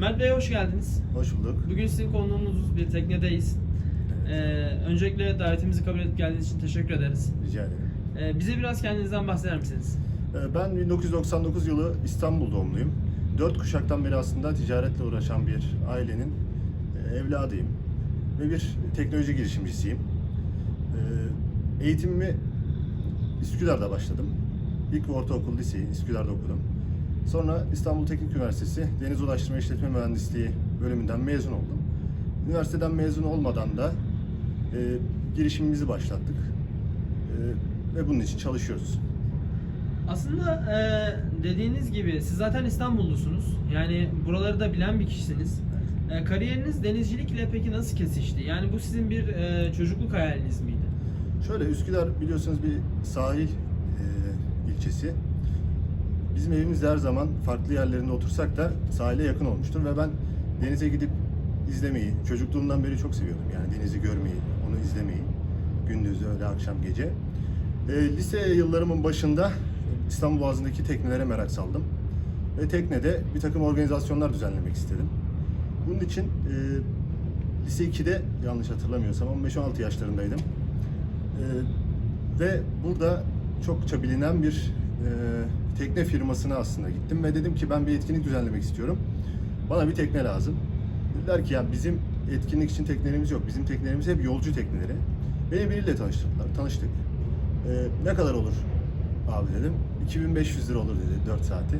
Mert Bey hoş geldiniz. Hoş bulduk. Bugün sizin konuğumuz bir teknedeyiz. Ee, öncelikle davetimizi kabul edip geldiğiniz için teşekkür ederiz. Rica ederim. Ee, bize biraz kendinizden bahseder misiniz? Ee, Ben 1999 yılı İstanbul doğumluyum. Dört kuşaktan beri aslında ticaretle uğraşan bir ailenin e, evladıyım. Ve bir teknoloji girişimcisiyim. Ee, Eğitimimi Üsküdar'da başladım. İlk ortaokul liseyi Üsküdar'da okudum. Sonra İstanbul Teknik Üniversitesi Deniz Ulaştırma İşletme Mühendisliği bölümünden mezun oldum. Üniversiteden mezun olmadan da e, girişimimizi başlattık. E, ve bunun için çalışıyoruz. Aslında e, dediğiniz gibi siz zaten İstanbullusunuz. Yani buraları da bilen bir kişisiniz. E, kariyeriniz denizcilik ile peki nasıl kesişti? Yani bu sizin bir e, çocukluk hayaliniz miydi? Şöyle Üsküdar biliyorsunuz bir sahil e, ilçesi. Bizim evimiz her zaman farklı yerlerinde otursak da sahile yakın olmuştur ve ben denize gidip izlemeyi çocukluğumdan beri çok seviyordum. Yani denizi görmeyi, onu izlemeyi gündüz, öğle, akşam, gece. E, lise yıllarımın başında İstanbul Boğazı'ndaki teknelere merak saldım. Ve teknede bir takım organizasyonlar düzenlemek istedim. Bunun için e, lise 2'de yanlış hatırlamıyorsam 15-16 yaşlarındaydım. Ee, ve burada çokça bilinen bir e, tekne firmasına aslında gittim ve dedim ki ben bir etkinlik düzenlemek istiyorum. Bana bir tekne lazım. Dediler ki ya bizim etkinlik için teknelerimiz yok. Bizim teknelerimiz hep yolcu tekneleri. Beni biriyle tanıştırdılar. Tanıştık. Ee, ne kadar olur abi dedim. 2500 lira olur dedi 4 saati.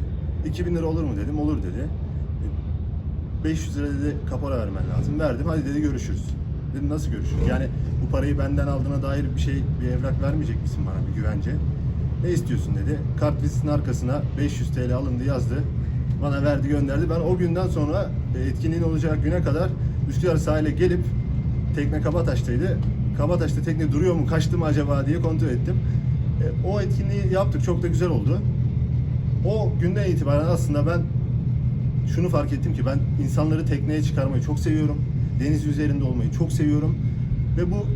2000 lira olur mu dedim. Olur dedi. E, 500 lira dedi kapora vermen lazım. Verdim. Hadi dedi görüşürüz. Dedim nasıl görüşürüz? Yani bu parayı benden aldığına dair bir şey, bir evrak vermeyecek misin bana bir güvence? Ne istiyorsun dedi. Kart vizitinin arkasına 500 TL alındı yazdı. Bana verdi gönderdi. Ben o günden sonra e, etkinliğin olacağı güne kadar Üsküdar sahile gelip tekne Kabataş'taydı. Kabataş'ta tekne duruyor mu, kaçtı mı acaba diye kontrol ettim. E, o etkinliği yaptık. Çok da güzel oldu. O günden itibaren aslında ben şunu fark ettim ki ben insanları tekneye çıkarmayı çok seviyorum. Deniz üzerinde olmayı çok seviyorum. Ve bu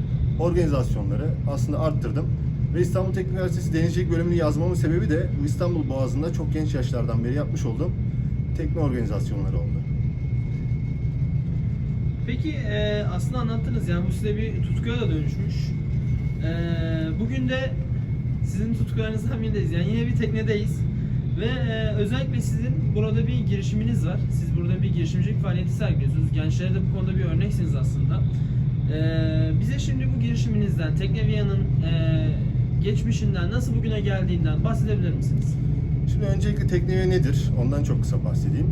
organizasyonları aslında arttırdım. Ve İstanbul Teknik Üniversitesi Denizcilik bölümünü yazmamın sebebi de bu İstanbul Boğazı'nda çok genç yaşlardan beri yapmış olduğum tekne organizasyonları oldu. Peki e, aslında anlattınız yani bu size bir tutkuya da dönüşmüş. E, bugün de sizin tutkularınızdan birindeyiz. Yani yine bir teknedeyiz. Ve e, özellikle sizin burada bir girişiminiz var. Siz burada bir girişimcilik faaliyeti sergiliyorsunuz. Gençlere de bu konuda bir örneksiniz aslında. E, bize şimdi bu girişiminizden, Teknevia'nın e, geçmişinden, nasıl bugüne geldiğinden bahsedebilir misiniz? Şimdi öncelikle Teknevia nedir? Ondan çok kısa bahsedeyim.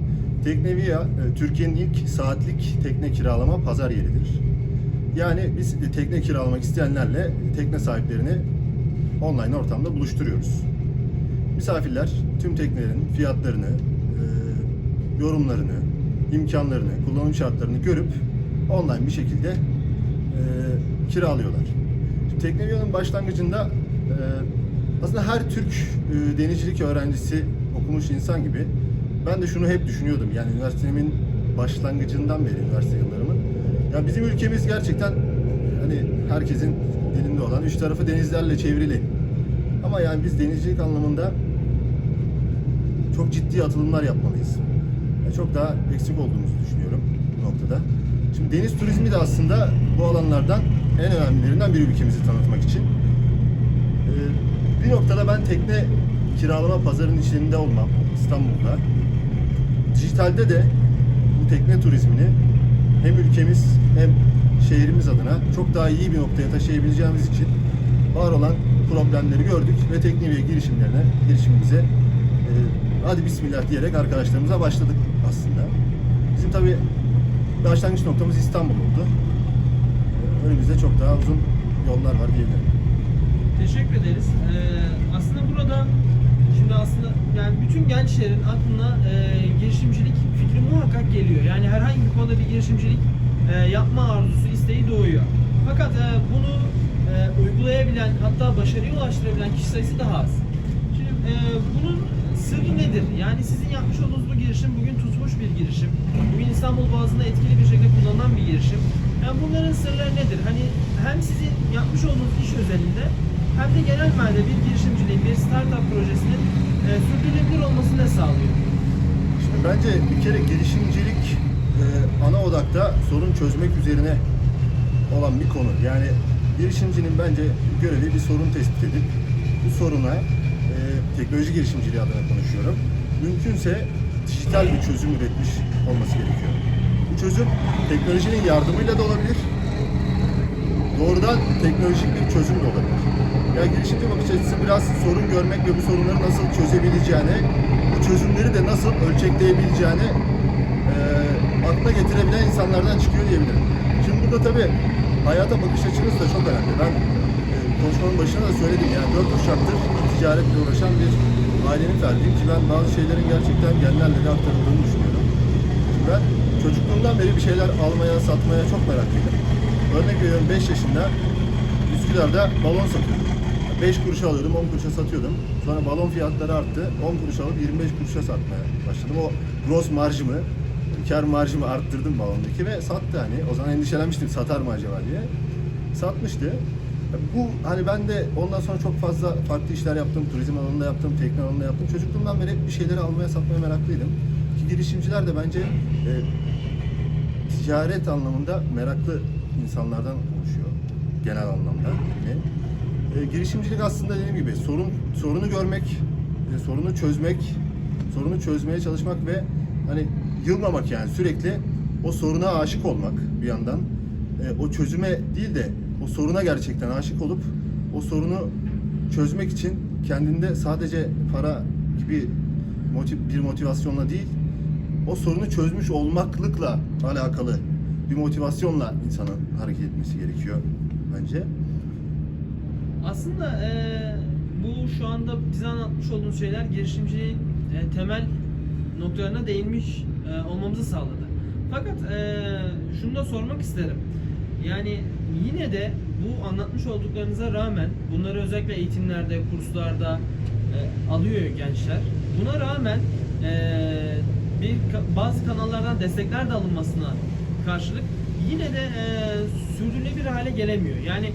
Teknevia, e, Türkiye'nin ilk saatlik tekne kiralama pazar yeridir. Yani biz e, tekne kiralamak isteyenlerle tekne sahiplerini online ortamda buluşturuyoruz. Misafirler tüm teknelerin fiyatlarını, e, yorumlarını, imkanlarını, kullanım şartlarını görüp online bir şekilde kiralıyorlar. Teknevia'nın başlangıcında aslında her Türk e, denizcilik öğrencisi okumuş insan gibi ben de şunu hep düşünüyordum. Yani üniversitemin başlangıcından beri üniversite yıllarımın. Ya bizim ülkemiz gerçekten hani herkesin dilinde olan üç tarafı denizlerle çevrili. Ama yani biz denizcilik anlamında çok ciddi atılımlar yapmalıyız. Ve çok daha eksik olduğumuzu düşünüyorum bu noktada. Şimdi deniz turizmi de aslında bu alanlardan en önemlilerinden biri ülkemizi tanıtmak için. Ee, bir noktada ben tekne kiralama pazarının içinde olmam İstanbul'da. Dijitalde de bu tekne turizmini hem ülkemiz hem şehrimiz adına çok daha iyi bir noktaya taşıyabileceğimiz için var olan problemleri gördük ve Tekneviye girişimlerine, girişimimize e, hadi bismillah diyerek arkadaşlarımıza başladık aslında. Bizim tabii başlangıç noktamız İstanbul oldu. E, Önümüzde çok daha uzun yollar var diyebilirim. Teşekkür ederiz. Ee, aslında burada şimdi aslında yani bütün gençlerin aklına e, girişimcilik fikri muhakkak geliyor. Yani herhangi bir konuda bir girişimcilik e, yapma arzusu, isteği doğuyor. Fakat e, bunu e, uygulayabilen, hatta başarıya ulaştırabilen kişi sayısı daha az. Şimdi e, bunun sırrı nedir? Yani sizin yapmış olduğunuz bu girişim bugün tutmuş bir girişim. Bugün İstanbul Boğazı'nda etkili bir şekilde kullanılan bir girişim. Yani bunların sırları nedir? Hani hem sizin yapmış olduğunuz iş özelinde hem de genel manada bir girişimciliğin, bir startup projesinin e, sürdürülebilir olmasını sağlıyor? Şimdi bence bir kere girişimcilik olmakta sorun çözmek üzerine olan bir konu. Yani girişimcinin bence görevi bir sorun tespit edip bu soruna e, teknoloji girişimciliği adına konuşuyorum. Mümkünse dijital bir çözüm üretmiş olması gerekiyor. Bu çözüm teknolojinin yardımıyla da olabilir. Doğrudan teknolojik bir çözüm de olabilir. Yani girişimci bakış açısı biraz sorun görmek ve bu sorunları nasıl çözebileceğine, bu çözümleri de nasıl ölçekleyebileceğine e, aklına getirebilen insanlardan çıkıyor diyebilirim. Şimdi burada tabii hayata bakış açınız da çok önemli. Ben e, konuşmanın başında da söyledim yani dört kuşaktır ticaretle uğraşan bir ailenin ferdiyim ki ben bazı şeylerin gerçekten genlerle aktarıldığını düşünüyorum. Şimdi ben çocukluğumdan beri bir şeyler almaya, satmaya çok meraklıydım. Örnek veriyorum 5 yaşında Üsküdar'da balon satıyordum. 5 kuruşa alıyordum, 10 kuruşa satıyordum. Sonra balon fiyatları arttı. 10 kuruş alıp 25 kuruşa satmaya başladım. O gross marjımı, kar marjımı arttırdım balondaki ve sattı hani. O zaman endişelenmiştim satar mı acaba diye. Satmıştı. Bu hani ben de ondan sonra çok fazla farklı işler yaptım. Turizm alanında yaptım, tekne alanında yaptım. Çocukluğumdan beri hep bir şeyleri almaya satmaya meraklıydım. Ki girişimciler de bence e, ticaret anlamında meraklı insanlardan oluşuyor genel anlamda. Yani, e, girişimcilik aslında dediğim gibi sorun sorunu görmek, e, sorunu çözmek, sorunu çözmeye çalışmak ve hani yılmamak yani sürekli o soruna aşık olmak bir yandan. E, o çözüme değil de o soruna gerçekten aşık olup o sorunu çözmek için kendinde sadece para gibi motiv, bir motivasyonla değil o sorunu çözmüş olmaklıkla alakalı bir motivasyonla insanın hareket etmesi gerekiyor bence. Aslında eee, bu şu anda bize anlatmış olduğunuz şeyler girişimciliğin eee, temel noktalarına değinmiş eee, olmamızı sağladı. Fakat eee, şunu da sormak isterim. Yani yine de bu anlatmış olduklarınıza rağmen bunları özellikle eğitimlerde, kurslarda eee, alıyor gençler. Buna rağmen eee, bir bazı kanallardan destekler de alınmasına karşılık yine de eee sürdürülebilir hale gelemiyor. Yani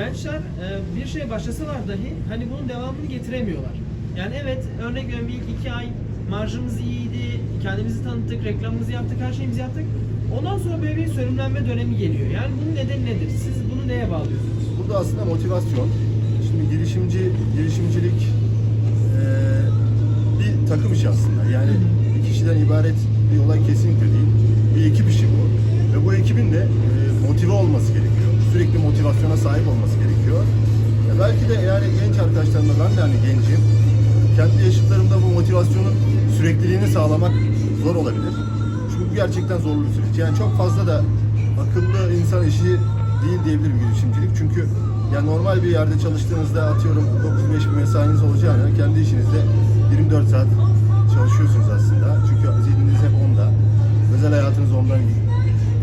gençler e, bir şeye başlasalar dahi hani bunun devamını getiremiyorlar. Yani evet örnek veriyorum ilk iki ay marjımız iyiydi, kendimizi tanıttık, reklamımızı yaptık, her şeyimizi yaptık. Ondan sonra böyle bir sönümlenme dönemi geliyor. Yani bunun nedeni nedir? Siz bunu neye bağlıyorsunuz? Burada aslında motivasyon. Şimdi girişimci, girişimcilik eee, bir takım işi aslında. Yani bir kişiden ibaret bir olay kesinlikle değil. Bir ekip işi bu. Ve bu ekibin de eee, motive olması gerekiyor. Sürekli motivasyona sahip olması gerekiyor. Ya belki de yani genç arkadaşlarımla ben de hani gencim. Kendi yaşıtlarımda bu motivasyonun sürekliliğini sağlamak zor olabilir. Çünkü bu gerçekten zorlu bir süreç. Yani çok fazla da akıllı insan işi değil diyebilirim girişimcilik. Çünkü yani normal bir yerde çalıştığınızda atıyorum 9-5 bir mesainiz olacağına kendi işinizde 24 saat çalışıyorsunuz aslında. Çünkü zihniniz hep onda. Özel hayatınız ondan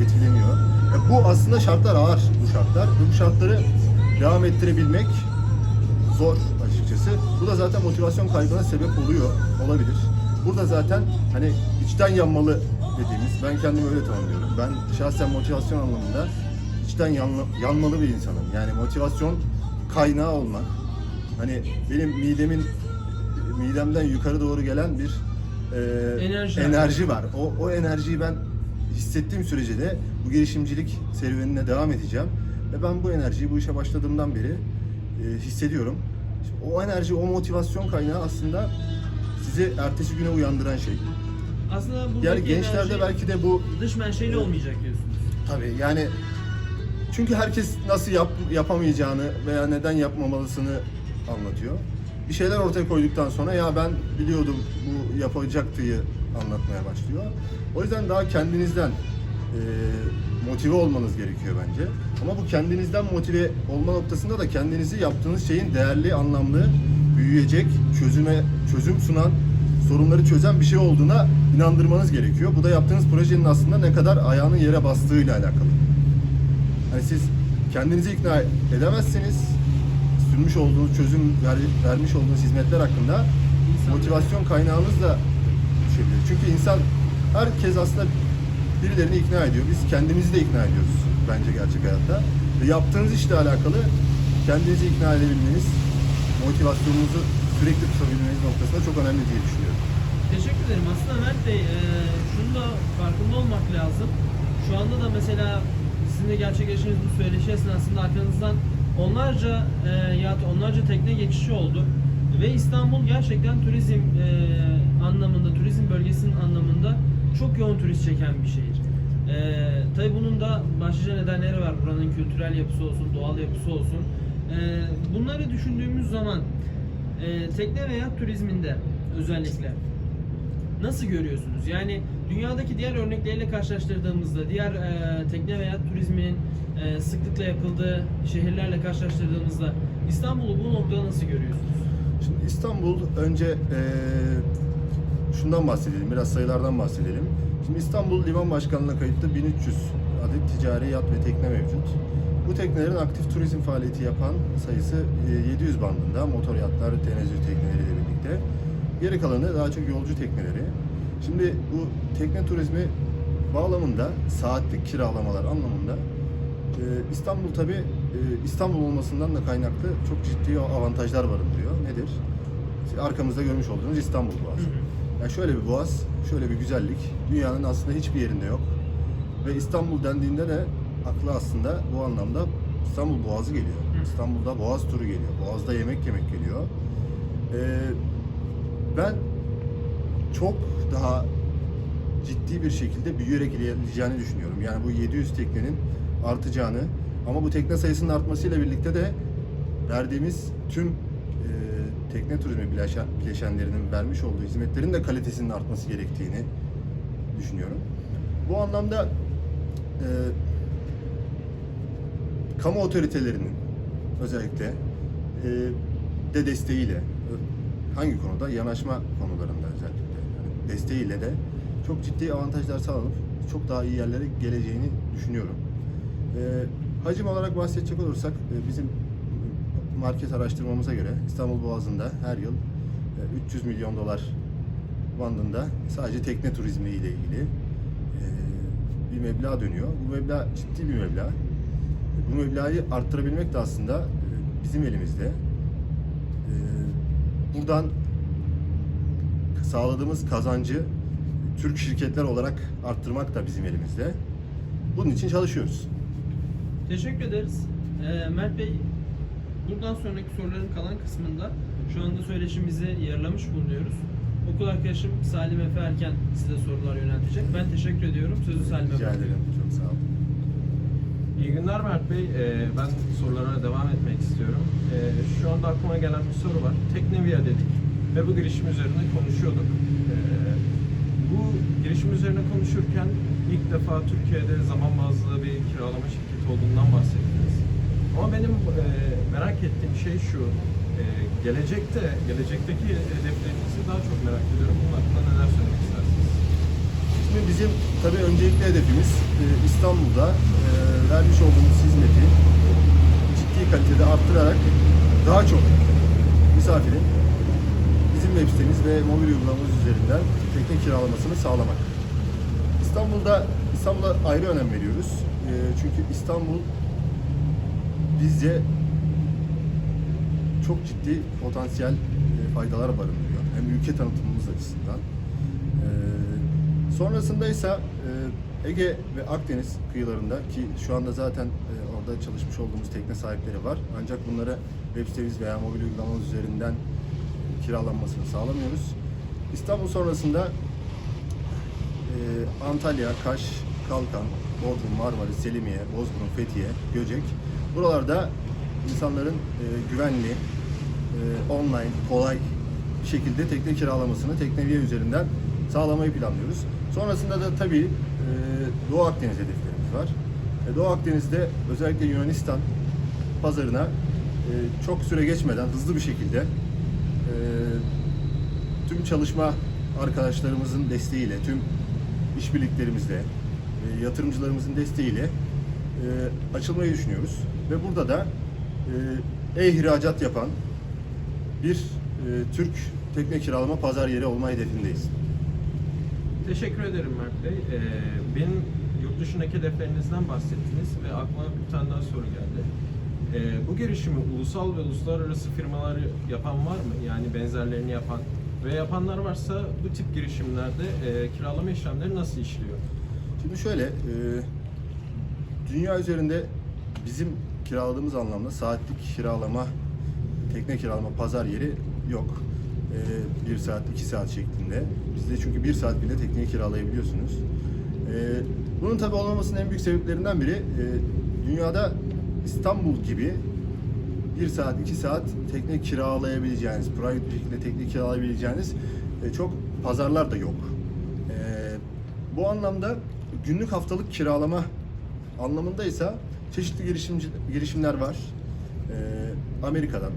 etkileniyor. Ya bu aslında şartlar ağır şartlar. Bu şartları devam ettirebilmek zor açıkçası. Bu da zaten motivasyon kaybına sebep oluyor, olabilir. Burada zaten hani içten yanmalı dediğimiz, ben kendimi öyle tanımlıyorum. Ben şahsen motivasyon anlamında içten yanla- yanmalı bir insanım. Yani motivasyon kaynağı olmak. Hani benim midemin midemden yukarı doğru gelen bir e, Enerji. enerji var. O, o enerjiyi ben hissettiğim sürece de bu girişimcilik serüvenine devam edeceğim. Ve ben bu enerjiyi bu işe başladığımdan beri e, hissediyorum. Şimdi o enerji, o motivasyon kaynağı aslında sizi ertesi güne uyandıran şey. Aslında Yani gençlerde belki de bu dış menşeli olmayacak diyorsunuz. tabii yani çünkü herkes nasıl yap, yapamayacağını veya neden yapmamalısını anlatıyor. Bir şeyler ortaya koyduktan sonra ya ben biliyordum bu yapacaktıyı anlatmaya başlıyor. O yüzden daha kendinizden e, motive olmanız gerekiyor bence. Ama bu kendinizden motive olma noktasında da kendinizi yaptığınız şeyin değerli, anlamlı, büyüyecek, çözüme çözüm sunan, sorunları çözen bir şey olduğuna inandırmanız gerekiyor. Bu da yaptığınız projenin aslında ne kadar ayağının yere bastığıyla alakalı. Hani siz kendinizi ikna edemezseniz sürmüş olduğunuz çözüm ver- vermiş olduğunuz hizmetler hakkında İnsanlar- motivasyon kaynağınız da düşebilir. Çünkü insan herkes aslında birilerini ikna ediyor. Biz kendimizi de ikna ediyoruz bence gerçek hayatta. Ve yaptığınız işle alakalı kendinizi ikna edebilmeniz, motivasyonunuzu sürekli tutabilmeniz noktasında çok önemli diye düşünüyorum. Teşekkür ederim. Aslında Mert Bey, e, şunu da farkında olmak lazım. şu anda da mesela sizin de gerçekleştiğiniz bu söyleşi esnasında arkanızdan onlarca e, ya da onlarca tekne geçişi oldu. Ve İstanbul gerçekten turizm e, anlamında, turizm bölgesinin anlamında çok yoğun turist çeken bir şehir. E, tabii bunun da başlıca nedenleri var. Buranın kültürel yapısı olsun, doğal yapısı olsun. E, bunları düşündüğümüz zaman e, tekne ve yat turizminde özellikle nasıl görüyorsunuz? Yani dünyadaki diğer örnekleriyle karşılaştırdığımızda, diğer e, tekne veya turizminin e, sıklıkla yapıldığı şehirlerle karşılaştırdığımızda İstanbul'u bu noktada nasıl görüyorsunuz? Şimdi İstanbul önce eee, şundan bahsedelim, biraz sayılardan bahsedelim. Şimdi İstanbul Liman Başkanlığı'na kayıtlı 1300 adet ticari yat ve tekne mevcut. Bu teknelerin aktif turizm faaliyeti yapan sayısı eee, 700 bandında motor yatlar, tenezzül tekneleriyle birlikte. Geri kalanı daha çok yolcu tekneleri. Şimdi bu tekne turizmi bağlamında saatlik kiralamalar anlamında ee, İstanbul tabi İstanbul olmasından da kaynaklı çok ciddi avantajlar barındırıyor. Nedir? Arkamızda görmüş olduğunuz İstanbul Boğazı. Yani şöyle bir boğaz, şöyle bir güzellik dünyanın aslında hiçbir yerinde yok. Ve İstanbul dendiğinde de aklı aslında bu anlamda İstanbul Boğazı geliyor. İstanbul'da Boğaz turu geliyor. Boğaz'da yemek yemek geliyor. Ee, ben çok daha ciddi bir şekilde büyüyerek ilerleyeceğini düşünüyorum. Yani bu 700 teknenin artacağını ama bu tekne sayısının artmasıyla birlikte de verdiğimiz tüm tekne turizmi bileşen, bileşenlerinin vermiş olduğu hizmetlerin de kalitesinin artması gerektiğini düşünüyorum. Bu anlamda e, kamu otoritelerinin özellikle e, de desteğiyle hangi konuda yanaşma konularında özellikle yani desteğiyle de çok ciddi avantajlar sağlanıp çok daha iyi yerlere geleceğini düşünüyorum. E, hacim olarak bahsedecek olursak e, bizim market araştırmamıza göre İstanbul Boğazı'nda her yıl e, 300 milyon dolar bandında sadece tekne turizmi ile ilgili e, bir meblağ dönüyor. Bu meblağ ciddi bir meblağ. Bu meblağı arttırabilmek de aslında e, bizim elimizde. E, Buradan sağladığımız kazancı Türk şirketler olarak arttırmak da bizim elimizde. Bunun için çalışıyoruz. Teşekkür ederiz. Ee, Mert Bey, buradan sonraki soruların kalan kısmında şu anda söyleşimizi yarılamış bulunuyoruz. Okul arkadaşım Salim Efe Erken size sorular yöneltecek. Ben teşekkür ediyorum. Sözü Salim Rica Efe. ederim. Çok sağ olun. İyi günler Mert Bey. Ee, ben sorulara devam etmek istiyorum. Ee, şu anda aklıma gelen bir soru var. Tekneviya dedik ve bu girişim üzerine konuşuyorduk. Ee, bu girişim üzerine konuşurken ilk defa Türkiye'de zaman bazlı bir kiralama şirketi olduğundan bahsettiniz. Ama benim e, merak ettiğim şey şu. e, gelecekte, gelecekteki hedeflerinizi daha çok merak ediyorum. Bunun hakkında neler söylemek istersiniz? Şimdi bizim tabii öncelikli hedefimiz e, İstanbul'da e, vermiş olduğumuz hizmeti ciddi kalitede arttırarak daha çok misafirin bizim web sitemiz ve mobil uygulamamız üzerinden tekne kiralamasını sağlamak. İstanbul'da İstanbul'a ayrı önem veriyoruz. E, çünkü İstanbul bizce çok ciddi potansiyel e, faydalar barındırıyor. Hem ülke tanıtımımız açısından. E, sonrasında ise e, Ege ve Akdeniz kıyılarında ki şu anda zaten orada çalışmış olduğumuz tekne sahipleri var. Ancak bunları web sitemiz veya mobil uygulamamız üzerinden kiralanmasını sağlamıyoruz. İstanbul sonrasında Antalya, Kaş, Kalkan, Bodrum, Marmaris, Selimiye, Bozburun, Fethiye, Göcek. Buralarda insanların e, güvenli, e, online, kolay şekilde tekne kiralamasını Tekneviye üzerinden sağlamayı planlıyoruz. Sonrasında da tabii e, Doğu Akdeniz hedeflerimiz var. E, Doğu Akdeniz'de özellikle Yunanistan pazarına e, çok süre geçmeden hızlı bir şekilde e, tüm çalışma arkadaşlarımızın desteğiyle, tüm işbirliklerimizle, e, yatırımcılarımızın desteğiyle e, açılmayı düşünüyoruz. Ve burada da e, e-ihracat yapan bir Türk tekne kiralama pazar yeri olma hedefindeyiz. Teşekkür ederim Mert Bey. Ee, benim yurt dışındaki hedeflerinizden bahsettiniz ve aklıma bir tane daha soru geldi. Bu girişimi ulusal ve uluslararası firmaları yapan var mı? Yani benzerlerini yapan ve yapanlar varsa bu tip girişimlerde kiralama işlemleri nasıl işliyor? Şimdi şöyle, e, dünya üzerinde bizim kiraladığımız anlamda saatlik kiralama, tekne kiralama pazar yeri yok. E, bir saat, iki saat şeklinde. Bizde çünkü bir saat bile tekneyi kiralayabiliyorsunuz. E, bunun tabi olmamasının en büyük sebeplerinden biri e, dünyada İstanbul gibi bir saat, iki saat tekne kiralayabileceğiniz, private bir tekne kiralayabileceğiniz e, çok pazarlar da yok. E, bu anlamda günlük haftalık kiralama anlamındaysa çeşitli girişimci, girişimler var. E, Amerika'dan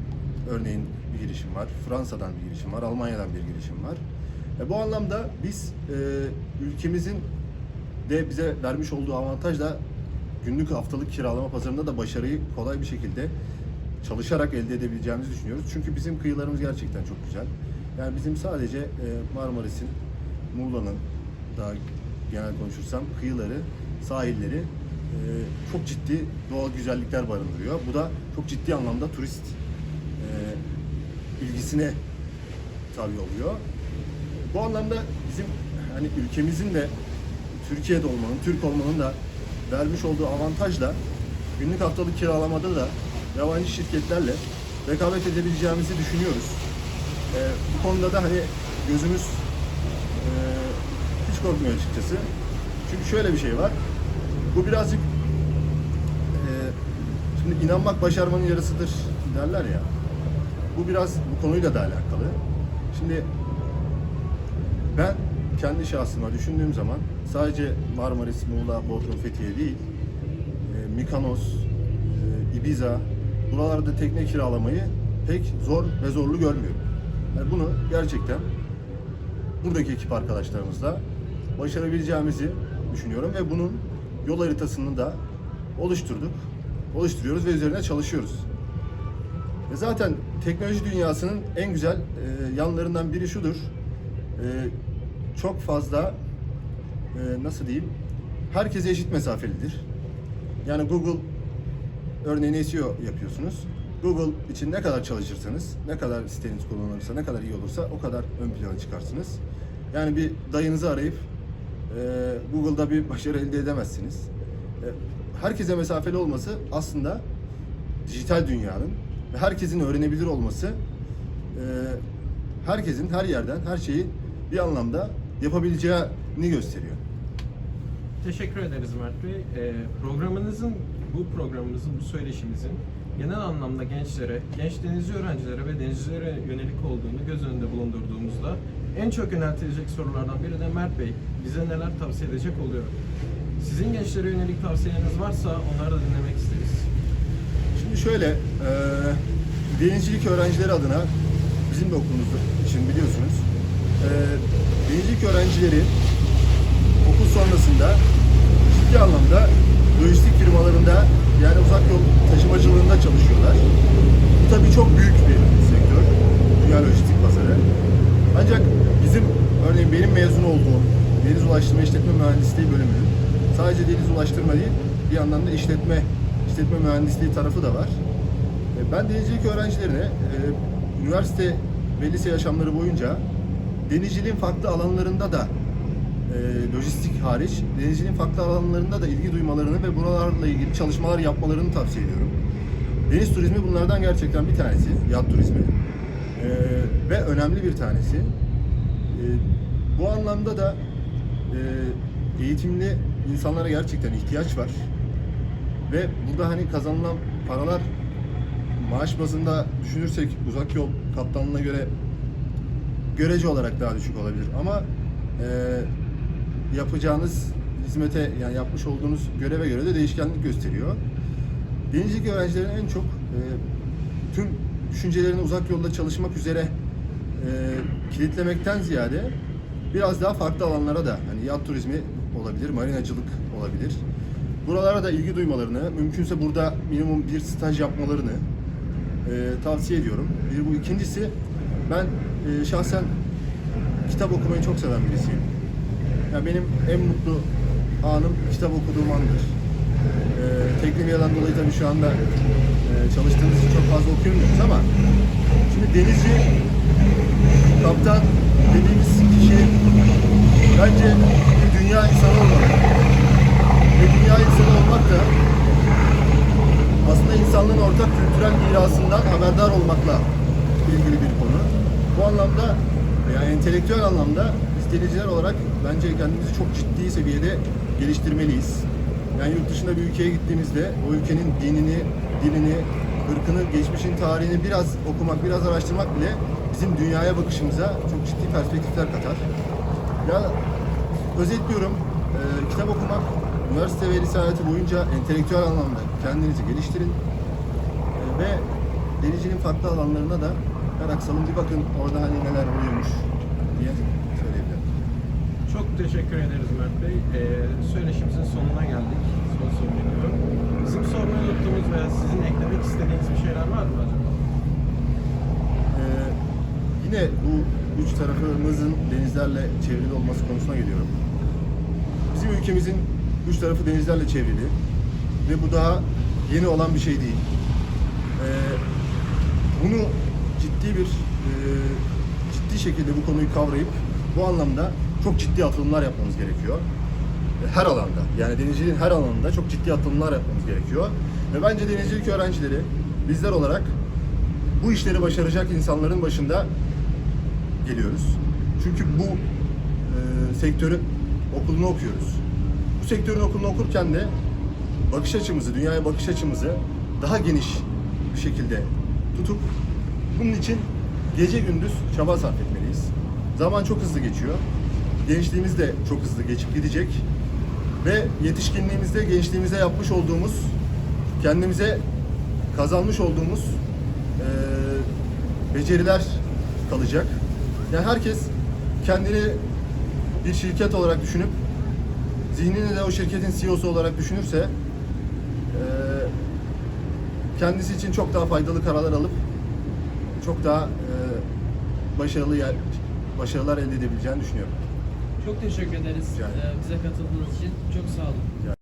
örneğin bir girişim var, Fransa'dan bir girişim var, Almanya'dan bir girişim var. E, bu anlamda biz e, ülkemizin de bize vermiş olduğu avantajla günlük haftalık kiralama pazarında da başarıyı kolay bir şekilde çalışarak elde edebileceğimizi düşünüyoruz. Çünkü bizim kıyılarımız gerçekten çok güzel. Yani bizim sadece e, Marmaris'in, Muğla'nın daha genel konuşursam kıyıları, sahilleri e, çok ciddi doğal güzellikler barındırıyor. Bu da çok ciddi anlamda turist e, ilgisine tabi oluyor. Bu anlamda bizim hani ülkemizin de Türkiye'de olmanın, Türk olmanın da vermiş olduğu avantajla günlük haftalık kiralamada da yabancı şirketlerle rekabet edebileceğimizi düşünüyoruz. Ee, bu konuda da hani gözümüz e, korkmuyor açıkçası. Çünkü şöyle bir şey var. Bu birazcık e, şimdi inanmak başarmanın yarısıdır derler ya. Bu biraz bu konuyla da alakalı. Şimdi ben kendi şahsıma düşündüğüm zaman sadece Marmaris, Muğla, Bodrum, Fethiye değil, e, Mikanos, e, Ibiza, buralarda tekne kiralamayı pek zor ve zorlu görmüyorum. Yani bunu gerçekten buradaki ekip arkadaşlarımızla başarabileceğimizi düşünüyorum ve bunun yol haritasını da oluşturduk. Oluşturuyoruz ve üzerine çalışıyoruz. Ve zaten teknoloji dünyasının en güzel e, yanlarından biri şudur. E, çok fazla e, nasıl diyeyim herkese eşit mesafelidir. Yani Google örneğin SEO yapıyorsunuz. Google için ne kadar çalışırsanız, ne kadar siteniz kullanılırsa, ne kadar iyi olursa o kadar ön plana çıkarsınız. Yani bir dayınızı arayıp e, Google'da bir başarı elde edemezsiniz. E, herkese mesafeli olması aslında dijital dünyanın ve herkesin öğrenebilir olması e, herkesin her yerden her şeyi bir anlamda yapabileceğini gösteriyor. Teşekkür ederiz Mert Bey. Ee, programınızın, bu programımızın, bu söyleşimizin genel anlamda gençlere, genç denizci öğrencilere ve denizcilere yönelik olduğunu göz önünde bulundurduğumuzda en çok yöneltilecek sorulardan biri de Mert Bey bize neler tavsiye edecek oluyor. Sizin gençlere yönelik tavsiyeleriniz varsa onları da dinlemek isteriz. Şimdi şöyle, e, denizcilik öğrencileri adına bizim de okulumuz için biliyorsunuz, e, denizcilik öğrencileri okul sonrasında ciddi anlamda lojistik firmalarında yani uzak yol taşımacılığında çalışıyorlar. Bu tabii çok büyük bir sektör, dünya lojistik pazarı. Ancak bizim, örneğin benim mezun olduğum Deniz Ulaştırma İşletme Mühendisliği bölümünün sadece deniz ulaştırma değil, bir yandan da işletme, işletme mühendisliği tarafı da var. E, Ben denizcilik öğrencilerine e, üniversite ve lise yaşamları boyunca denizciliğin farklı alanlarında da e, lojistik hariç denizciliğin farklı alanlarında da ilgi duymalarını ve buralarla ilgili çalışmalar yapmalarını tavsiye ediyorum. Deniz turizmi bunlardan gerçekten bir tanesi, yat turizmi. Önemli bir tanesi. E, bu anlamda da e, eğitimli insanlara gerçekten ihtiyaç var. Ve burada hani kazanılan paralar maaş bazında düşünürsek uzak yol kaptanlığına göre görece olarak daha düşük olabilir ama e, yapacağınız hizmete yani yapmış olduğunuz göreve göre de değişkenlik gösteriyor. Denizcilik öğrencilerin en çok e, tüm düşüncelerini uzak yolda çalışmak üzere kilitlemekten ziyade biraz daha farklı alanlara da hani yat turizmi olabilir, marinacılık olabilir. Buralara da ilgi duymalarını, mümkünse burada minimum bir staj yapmalarını e, tavsiye ediyorum. Bir bu ikincisi ben e, şahsen kitap okumayı çok seven birisiyim. Yani benim en mutlu anım kitap okuduğum andır. E, Teknemiya'dan dolayı tabii şu anda e, çalıştığımız için çok fazla okuyamıyoruz ama Şimdi denizci kaptan dediğimiz kişi bence bir dünya insanı olmalı. Ve dünya insanı olmak da aslında insanlığın ortak kültürel mirasından haberdar olmakla ilgili bir konu. Bu anlamda veya entelektüel anlamda biz denizciler olarak bence kendimizi çok ciddi seviyede geliştirmeliyiz. Yani yurt dışında bir ülkeye gittiğimizde o ülkenin dinini, dilini, ırkını, geçmişin tarihini biraz okumak, biraz araştırmak bile bizim dünyaya bakışımıza çok ciddi perspektifler katar. Ya özetliyorum, e, kitap okumak, üniversite ve lise hayatı boyunca entelektüel anlamda kendinizi geliştirin. E, ve denizciliğin farklı alanlarına da merak salın bir bakın orada hani neler oluyormuş diye söyleyebilirim. Çok teşekkür ederiz Mert Bey. Ee, söyleşimizin sonuna geldik. Son soru geliyor. Bizim sormayı unuttuğumuz veya sizin eklemek istediğiniz bir şeyler var mı acaba? Ee, yine bu üç tarafımızın denizlerle çevrili olması konusuna geliyorum. Bizim ülkemizin üç tarafı denizlerle çevrili ve bu daha yeni olan bir şey değil. Ee, bunu ciddi bir e, ciddi şekilde bu konuyu kavrayıp bu anlamda çok ciddi atılımlar yapmamız gerekiyor. Her alanda yani denizciliğin her alanında çok ciddi atılımlar yapmamız gerekiyor. Ve bence denizcilik öğrencileri bizler olarak bu işleri başaracak insanların başında geliyoruz. Çünkü bu e, sektörün okulunu okuyoruz. Bu sektörün okulunu okurken de bakış açımızı, dünyaya bakış açımızı daha geniş bir şekilde tutup bunun için gece gündüz çaba sarf etmeliyiz. Zaman çok hızlı geçiyor. Gençliğimiz de çok hızlı geçip gidecek. Ve yetişkinliğimizde, gençliğimize yapmış olduğumuz, kendimize kazanmış olduğumuz eee, beceriler kalacak. Yani herkes kendini bir şirket olarak düşünüp zihnini de o şirketin CEO'su olarak düşünürse eee, kendisi için çok daha faydalı kararlar alıp çok daha eee, başarılı yer, başarılar elde edebileceğini düşünüyorum. Çok teşekkür ederiz Rica ederim. e, bize katıldığınız için. Çok sağ olun. Yani